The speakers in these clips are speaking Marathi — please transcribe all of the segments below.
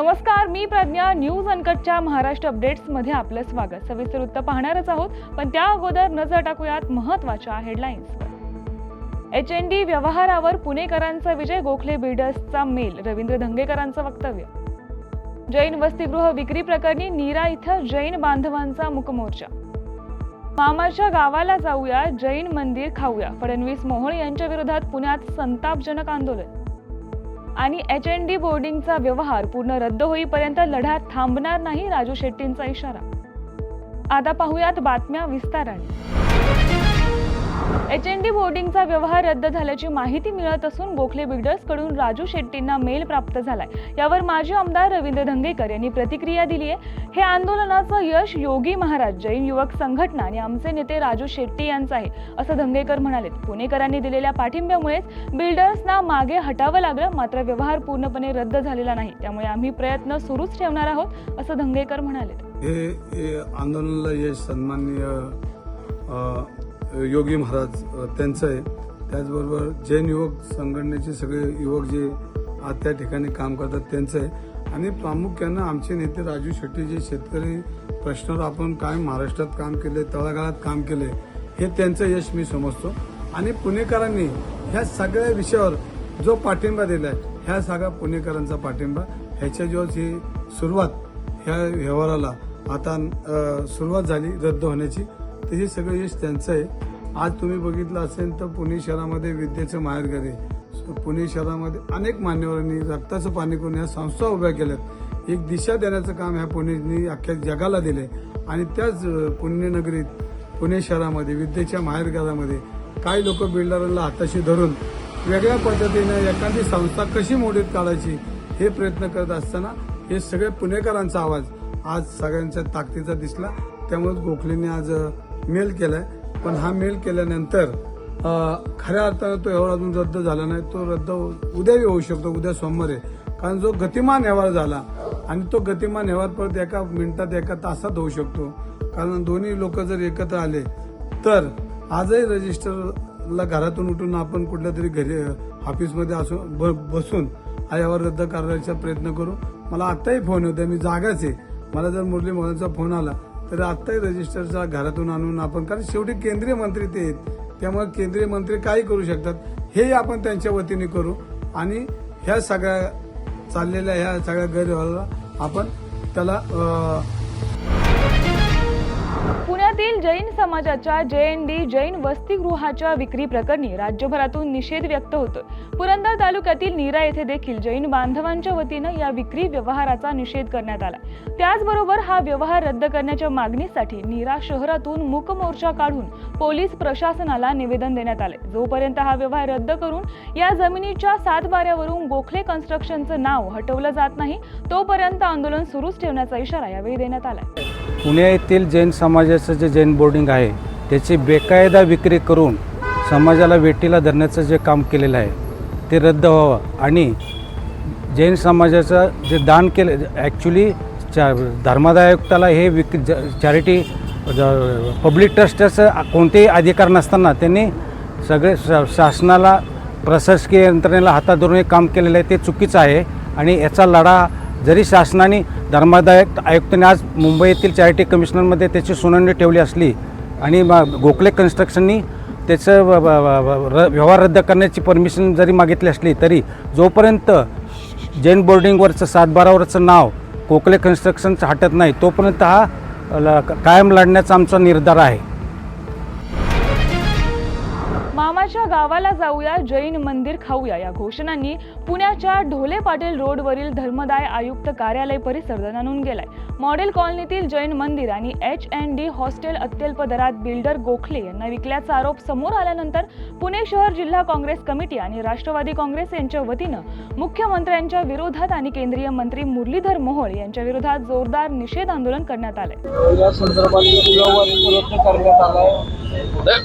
नमस्कार मी प्रज्ञा. न्यूज अनकटच्या महाराष्ट्र अपडेट्समध्ये आपलं स्वागत. सविस्तर वृत्त पाहणारच आहोत पण त्या अगोदर नजर टाकूयात महत्त्वाच्या हेडलाईन्सवर एच एन डी व्यवहारावर पुणेकरांचा विजय गोखले बिल्डर्सचा मेल रवींद्र धंगेकरांचं वक्तव्य. जैन वसतिगृह विक्री प्रकरणी नीरा इथं जैन बांधवांचा मुकमोर्चा. मामाच्या गावाला जाऊया जैन मंदिर खाऊया. फडणवीस मोहोळ यांच्या विरोधात पुण्यात संतापजनक आंदोलन. आणि एच एन डी बोर्डिंगचा व्यवहार पूर्ण रद्द होईपर्यंत लढा थांबणार नाही राजू शेट्टींचा इशारा. आता पाहूयात बातम्या विस्ताराने. एच एन डी बोर्डिंगचा व्यवहार रद्द झाल्याची माहिती मिळत असून गोखले बिल्डर्सकडून राजू शेट्टींना मेल प्राप्त झालाय. यावर माजी आमदार रवींद्र धंगेकर यांनी प्रतिक्रिया दिली आहे. हे आंदोलनाचं यश योगी महाराज जैन युवक संघटना आणि आमचे नेते राजू शेट्टी यांचं आहे असं धंगेकर म्हणाले पुणेकरांनी दिलेल्या पाठिंब्यामुळेच बिल्डर्सना मागे हटावं लागलं मात्र व्यवहार पूर्णपणे रद्द झालेला नाही. त्यामुळे आम्ही प्रयत्न सुरूच ठेवणार आहोत असं धंगेकर म्हणाले हे आंदोलनाला यश सन्माननीय योगी महाराज त्यांचं आहे. त्याचबरोबर जैन युवक संघटनेचे सगळे युवक जे आज त्या ठिकाणी काम करतात त्यांचं आहे. आणि प्रामुख्यानं आमचे नेते राजू शेट्टी जे शेतकरी प्रश्नावर आपण काय महाराष्ट्रात काम केले तळागाळात काम केले हे त्यांचं यश मी समजतो. आणि पुणेकरांनी ह्या सगळ्या विषयावर जो पाठिंबा दिला आहे ह्या सगळ्या पुणेकरांचा पाठिंबा ह्याच्या दिवस ही सुरुवात ह्या व्यवहाराला आता सुरुवात झाली रद्द होण्याची तर हे सगळं यश त्यांचं आहे आज तुम्ही बघितलं असेल तर पुणे शहरामध्ये विद्येचं माहेरघर आहे पुणे शहरामध्ये अनेक मान्यवरांनी रक्ताचं पाणी करून ह्या संस्था उभ्या केल्यात. एक दिशा देण्याचं काम ह्या पुणेनी अख्ख्या जगाला दिलंय. आणि त्याच पुण्यनगरीत पुणे शहरामध्ये विद्येच्या माहेरघरामध्ये काही लोक बिल्डरांना हाताशी धरून वेगळ्या पद्धतीनं एखादी संस्था कशी मोडीत काढायची हे प्रयत्न करत असताना हे सगळे पुणेकरांचा आवाज आज सगळ्यांच्या ताकदीचा दिसला. त्यामुळे गोखलेने आज मेल केलाय. पण हा मेल केल्यानंतर खऱ्या अर्थानं तो व्यवहार अजून रद्द झाला नाही. तो रद्द उद्याही होऊ शकतो उद्या सोमवार. आहे कारण जो गतिमान व्यवहार झाला आणि तो गतिमान व्यवहार परत एका मिनिटात एका तासात होऊ शकतो. कारण दोन्ही लोक जर एकत्र आले तर आजही रजिस्टरला घरातून उठून आपण कुठल्या तरी घरी ऑफिसमध्ये असू ब- बसून हा व्यवहार रद्द करण्याचा प्रयत्न करू. मला आत्ताही फोन होता मी जागाच आहे. मला जर मुरली मोहनचा फोन आला तर आत्ताही रजिस्टरचा घरातून आणून आपण कारण शेवटी केंद्रीय मंत्री ते आहेत. त्यामुळे केंद्रीय मंत्री काही करू शकतात. हेही आपण त्यांच्या वतीने करू. आणि ह्या सगळ्या चाललेल्या ह्या सगळ्या गैरव्यवहाराला आपण त्याला पुण्यातील जैन समाजाच्या जे एन डी जैन वसतिगृहाच्या विक्री प्रकरणी राज्यभरातून निषेध व्यक्त होतोय. पुरंदर तालुक्यातील नीरा येथे देखील जैन बांधवांच्या वतीनं या विक्री व्यवहाराचा निषेध करण्यात आला. त्याचबरोबर हा व्यवहार रद्द करण्याच्या मागणीसाठी नीरा शहरातून मूक मोर्चा काढून पोलीस प्रशासनाला निवेदन देण्यात आले जोपर्यंत हा व्यवहार रद्द करून या जमिनीच्या सातबाऱ्यावरून गोखले कन्स्ट्रक्शनचं नाव हटवलं जात नाही तोपर्यंत आंदोलन सुरूच ठेवण्याचा इशारा यावेळी देण्यात आला पुणे येथील जैन समाजाचं जे जैन बोर्डिंग आहे त्याची बेकायदा विक्री करून समाजाला वेटीला धरण्याचं जे काम केलेलं आहे ते रद्द व्हावं. आणि जैन समाजाचं जे दान केलं ॲक्च्युली चा धर्मादाय आयुक्ताला हे विक चॅरिटी पब्लिक ट्रस्टचं कोणतेही अधिकार नसताना त्यांनी सगळे शासनाला प्रशासकीय यंत्रणेला हातात धरून हे काम केलेलं आहे ते चुकीचं आहे. आणि याचा लढा जरी शासनाने धर्मादाय आयुक्तांनी आज मुंबई येथील चॅरिटी कमिशनरमध्ये त्याची सुनावणी ठेवली असली आणि गोखले कन्स्ट्रक्शननी त्याचं र व्यवहार रद्द करण्याची परमिशन जरी मागितली असली तरी जोपर्यंत जैन बोर्डिंगवरचं सातबारावरचं नाव कोकले कन्स्ट्रक्शनचं हटत नाही तोपर्यंत हा ल- कायम लढण्याचा आमचा निर्धार आहे. मामाच्या गावाला जाऊया जैन मंदिर खाऊया. या घोषणांनी पुण्याच्या ढोले पाटील रोडवरील धर्मदाय आयुक्त कार्यालय परिसर दणानून गेलाय. मॉडेल कॉलनीतील जैन मंदिर आणि एच एन डी हॉस्टेल अत्यल्प दरात बिल्डर गोखले यांना विकल्याचा आरोप समोर आल्यानंतर पुणे शहर जिल्हा काँग्रेस कमिटी आणि राष्ट्रवादी काँग्रेस यांच्या वतीनं मुख्यमंत्र्यांच्या विरोधात आणि केंद्रीय मंत्री मुरलीधर मोहोळ यांच्या विरोधात जोरदार निषेध आंदोलन करण्यात आलंय.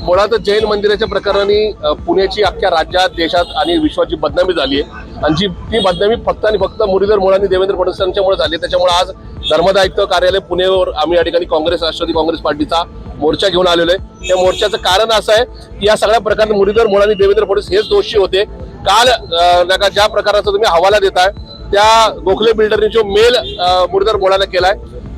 मुळातच जैन मंदिराच्या प्रकरणाने पुण्याची अख्ख्या राज्यात देशात आणि विश्वाची बदनामी झाली आहे. आणि जी ती बदनामी फक्त आणि फक्त मुरलीधर मोळ आणि देवेंद्र फडणवीस यांच्यामुळे झाली त्याच्यामुळे आज धर्मदायित्व कार्यालय पुणेवर आम्ही या ठिकाणी काँग्रेस राष्ट्रवादी काँग्रेस पार्टीचा मोर्चा घेऊन आलेलो आहे. त्या मोर्चाचं कारण असं आहे की या सगळ्या प्रकारे मुरलीधर मोळ आणि देवेंद्र फडणवीस हेच दोषी होते. काल नका ज्या प्रकाराचा तुम्ही हवाला देताय त्या गोखले बिल्डरनी जो मेल मुरलीधर मोळाला केलाय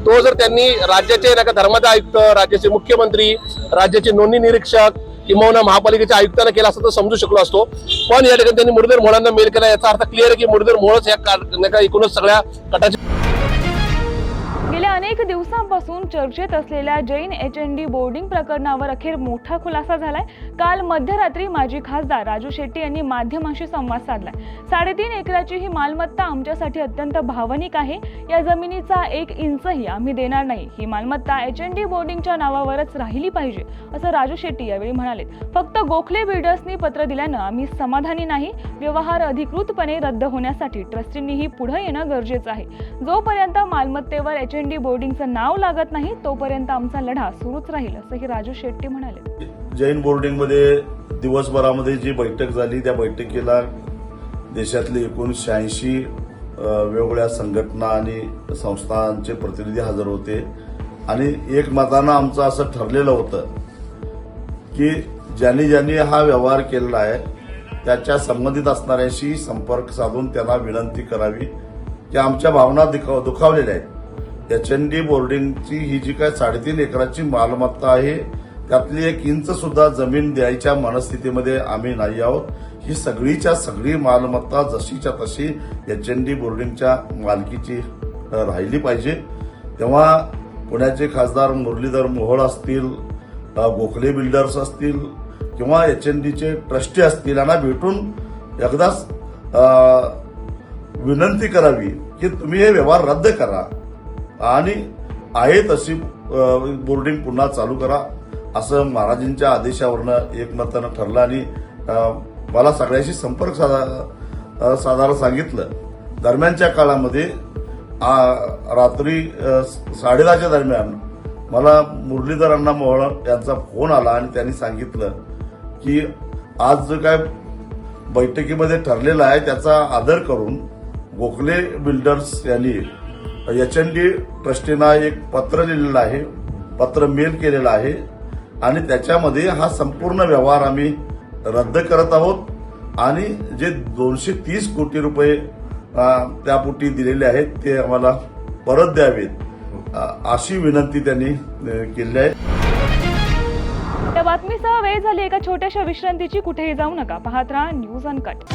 तो जर त्यांनी राज्याचे नका का आयुक्त राज्याचे मुख्यमंत्री राज्याचे नोंदणी निरीक्षक किंवा महापालिकेच्या आयुक्तांना केला असं तर समजू शकलो असतो. पण या ठिकाणी त्यांनी मुरलीधर मोळांना मेल केला. याचा अर्थ क्लिअर आहे की मुरलीधर मोळच या का- नाही का एकूणच सगळ्या गटाची अनेक दिवसांपासून चर्चेत असलेल्या Jain H N D boarding प्रकरणावर अखेर मोठा खुलासा झालाय. काल मध्यरात्री माजी खासदार राजू शेट्टी यांनी माध्यमांशी संवाद साधलाय. साडेतीन एकराची ही मालमत्ता आमच्यासाठी अत्यंत भावनिक आहे. या जमिनीचा एक इंचही आम्ही देणार नाही. ही मालमत्ता एच एन डी बोर्डिंगच्या नावावरच राहिली पाहिजे असं राजू शेट्टी यावेळी म्हणाले फक्त गोखले बिल्डर्सनी पत्र दिल्यानं आम्ही समाधानी नाही. व्यवहार अधिकृतपणे रद्द होण्यासाठी ट्रस्टींनीही पुढे येणं गरजेचं आहे. जोपर्यंत मालमत्तेवर एच एन डी बोर्डिंगचं नाव लागत नाही तोपर्यंत आमचा लढा सुरूच राहील असंही राजू शेट्टी म्हणाले. जैन बोर्डिंगमध्ये दिवसभरामध्ये जी बैठक झाली त्या बैठकीला देशातले एकूण शहाऐंशी वेगवेगळ्या संघटना आणि संस्थांचे प्रतिनिधी हजर होते. आणि एक मतानं आमचं असं ठरलेलं होतं की ज्यांनी ज्यांनी हा व्यवहार केलेला आहे त्याच्या संबंधित असणाऱ्यांशी संपर्क साधून त्यांना विनंती करावी की आमच्या भावना दुखाव दुखावलेल्या आहेत. एच एन डी बोर्डिंगची ही जी काय साडेतीन एकराची मालमत्ता आहे त्यातली एक इंच सुद्धा जमीन द्यायच्या मनस्थितीमध्ये आम्ही नाही आहोत. ही सगळीच्या सगळी मालमत्ता जशीच्या तशी एच एन डी बोर्डिंगच्या मालकीची राहिली पाहिजे. तेव्हा पुण्याचे खासदार मुरलीधर मोहोळ असतील गोखले बिल्डर्स असतील किंवा एच एन डीचे ट्रस्टी असतील यांना भेटून एकदाच विनंती करावी की तुम्ही हे व्यवहार रद्द करा. आणि आहे तशी बोर्डिंग पुन्हा चालू करा असं महाराजांच्या आदेशावरनं एकमतानं ठरलं आणि मला सगळ्याशी संपर्क साधा साधायला सांगितलं. दरम्यानच्या काळामध्ये आ, रात्री साडेदहाच्या दरम्यान मला मुरलीधर अण्णा यांचा फोन आला आणि त्यांनी सांगितलं की आज जो काय बैठकीमध्ये ठरलेला आहे त्याचा आदर करून गोखले बिल्डर्स यांनी एच एन डी ट्रस्टीना एक पत्र लिहिलेलं आहे पत्र मेल केलेलं आहे. आणि त्याच्यामध्ये हा संपूर्ण व्यवहार आम्ही रद्द करत आहोत. आणि जे दोनशे तीस कोटी रुपये त्यापोटी दिलेले आहेत ते आम्हाला परत द्यावेत. अशी विनंती त्यांनी केली आहे. या बातमीसह वेळ झाली एका छोट्याशा विश्रांतीची कुठेही जाऊ नका. पाहत राहा न्यूज अनकट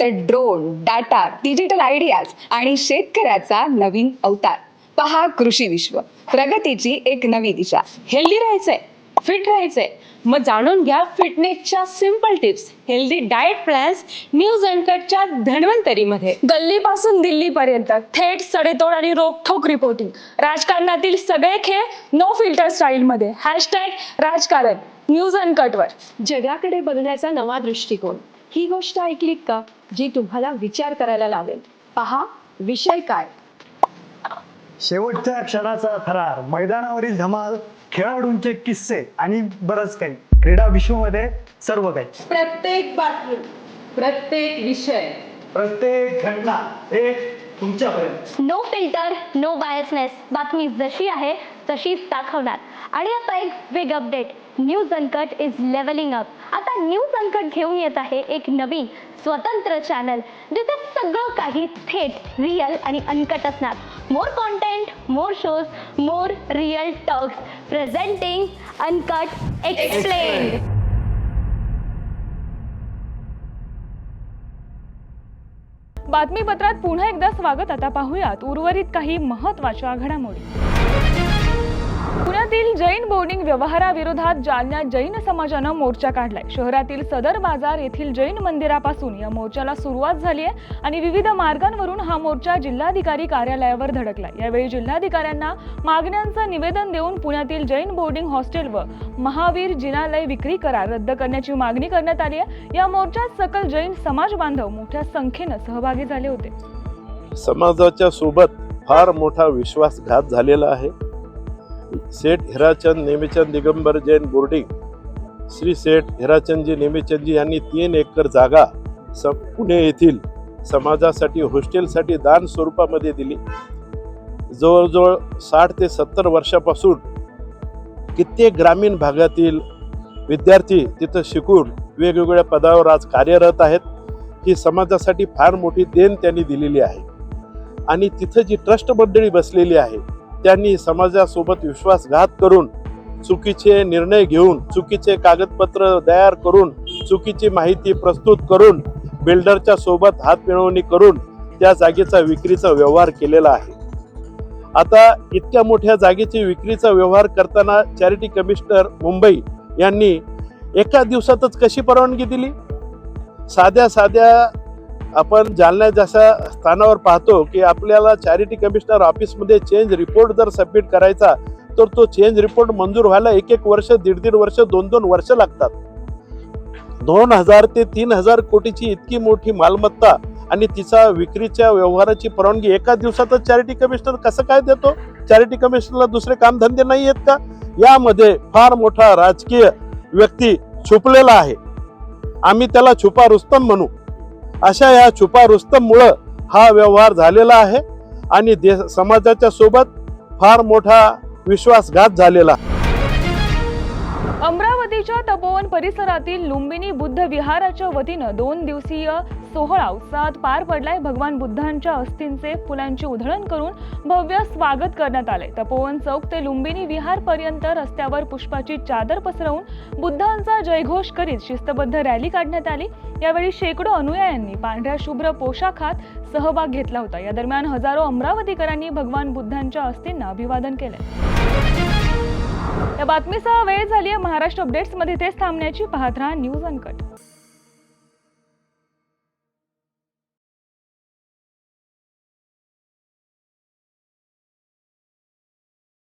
तर ड्रोन डाटा डिजिटल आयडियाज आणि शेतकऱ्याचा नवीन अवतार. पहा कृषी विश्व. प्रगतीची एक नवी दिशा. हेल्दी राहायचंय फिट राहायचंय. मग जाणून घ्या फिटनेसच्या simple tips healthy diet plans news अनकटच्या धन्वंतरीमध्ये. गल्लीपासून दिल्लीपर्यंत थेट सडेतोड आणि रोखोक रिपोर्टिंग राजकारणातील सगळे खेळ नो फिल्टर स्टाईलमध्ये हॅशटॅग राजकारण न्यूज अनकटवर जगाकडे बघण्याचा नवा दृष्टिकोन. ही गोष्ट ऐकली का? जी तुम्हाला विचार करायला लावेल पहा विषय काय? शेवटच्या क्षणाचा थरार मैदानावरील धमाल खेळाडूंचे किस्से आणि बरंच काही. क्रीडा विश्वमध्ये सर्व काही. प्रत्येक बातमी प्रत्येक विषय. प्रत्येक घटना हे तुमच्यापर्यंत. नो फिल्टर नो बायसनेस बातमी जशी आहे तशीच दाखवणार. आणि आता एक बिग अपडेट न्यूज संकट इज लेवलिंग अप आता न्यूज संकट घेऊन येत आहे एक नवीन स्वतंत्र चॅनल जिथे सगळं काही थेट रिअल आणि अनकट असणार. More content more shows more real talks presenting uncut explain बातमीपत्रात पुन्हा एकदा स्वागत. आता पाहूयात उर्वरित काही महत्त्वाच्या घडामोडी. पुण्यातील जैन बोर्डिंग व्यवहाराविरोधात जालना जैन समाजानं मोर्चा काढलाय. शहरातील सदर बाजार येथील जैन मंदिरापासून या मोर्चाला सुरुवात झाली आहे आणि विविध मार्गांवरून हा मोर्चा जिल्हाधिकारी कार्यालयावर धडकलाय. यावेळी जिल्हाधिकाऱ्यांना मागण्यांचं निवेदन देऊन पुण्यातील जैन बोर्डिंग हॉस्टेल व महावीर जिनालय विक्री करार रद्द करण्याची मागणी करण्यात आली आहे. या मोर्चात सकल जैन समाज बांधव मोठ्या संख्येनं सहभागी झाले होते. समाजाच्या सोबत फार मोठा विश्वासघात झालेला आहे. सेठ हिराचंद नेमीचंद दिगंबर जैन बोर्डिंग श्री सेठ हिराचंदजी नेमीचंदजी यांनी तीन एकर जागा स पुणे येथील समाजासाठी हॉस्टेलसाठी दान स्वरूपामध्ये दिली. जवळजवळ साठ ते सत्तर वर्षापासून कित्येक ग्रामीण भागातील विद्यार्थी तिथं शिकून वेगवेगळ्या पदावर आज कार्यरत आहेत. ही समाजासाठी फार मोठी देण त्यांनी दिलेली आहे. आणि तिथं जी ट्रस्ट मंडळी बसलेली आहे त्यांनी समाजासोबत विश्वासघात करून चुकीचे निर्णय घेऊन चुकीचे कागदपत्र तयार करून चुकीची माहिती प्रस्तुत करून बिल्डरच्या सोबत हात मिळवणी करून त्या जागेचा विक्रीचा व्यवहार केलेला आहे. आता इतक्या मोठ्या जागेची विक्रीचा व्यवहार करताना चॅरिटी कमिशनर मुंबई यांनी एका दिवसातच कशी परवानगी दिली? साध्या साध्या आपण जालना जशा स्थानावर पाहतो की आपल्याला चॅरिटी कमिशनर ऑफिसमध्ये चेंज रिपोर्ट जर सबमिट करायचा तर तो चेंज रिपोर्ट मंजूर व्हायला एक एक वर्ष दीड दीड वर्ष दोन दोन वर्ष लागतात. दोन हजार ते तीन हजार कोटीची इतकी मोठी मालमत्ता आणि तिचा विक्रीच्या व्यवहाराची परवानगी एका दिवसातच चॅरिटी कमिशनर कसं काय देतो? चॅरिटी कमिशनरला दुसरे कामधंदे नाही आहेत का? यामध्ये फार मोठा राजकीय व्यक्ती छुपलेला आहे. आम्ही त्याला छुपा रुस्तम म्हणू. अशा या छुपा रुस्तममुळं हा व्यवहार झालेला आहे आणि दे समाजाच्या सोबत फार मोठा विश्वासघात झालेला आहे. अमरावतीच्या तपोवन परिसरातील लुंबिनी बुद्ध विहाराच्या वतीनं दोन दिवसीय सोहळा उत्साहात पार पडलाय. भगवान बुद्धांच्या अस्थींचे फुलांची उधळण करून भव्य स्वागत करण्यात आले तपोवन चौक ते लुंबिनी विहार पर्यंत रस्त्यावर पुष्पाची चादर पसरवून बुद्धांचा जयघोष करीत शिस्तबद्ध रॅली काढण्यात आली. यावेळी शेकडो अनुयायांनी पांढऱ्या शुभ्र पोशाखात सहभाग घेतला होता. या दरम्यान हजारो अमरावतीकरांनी भगवान बुद्धांच्या अस्थींना अभिवादन केलंय. या बातमीसह वेळ झाली आहे महाराष्ट्र अपडेट्समध्ये. तेच थांबण्याची पाहत राहा न्यूज अनकट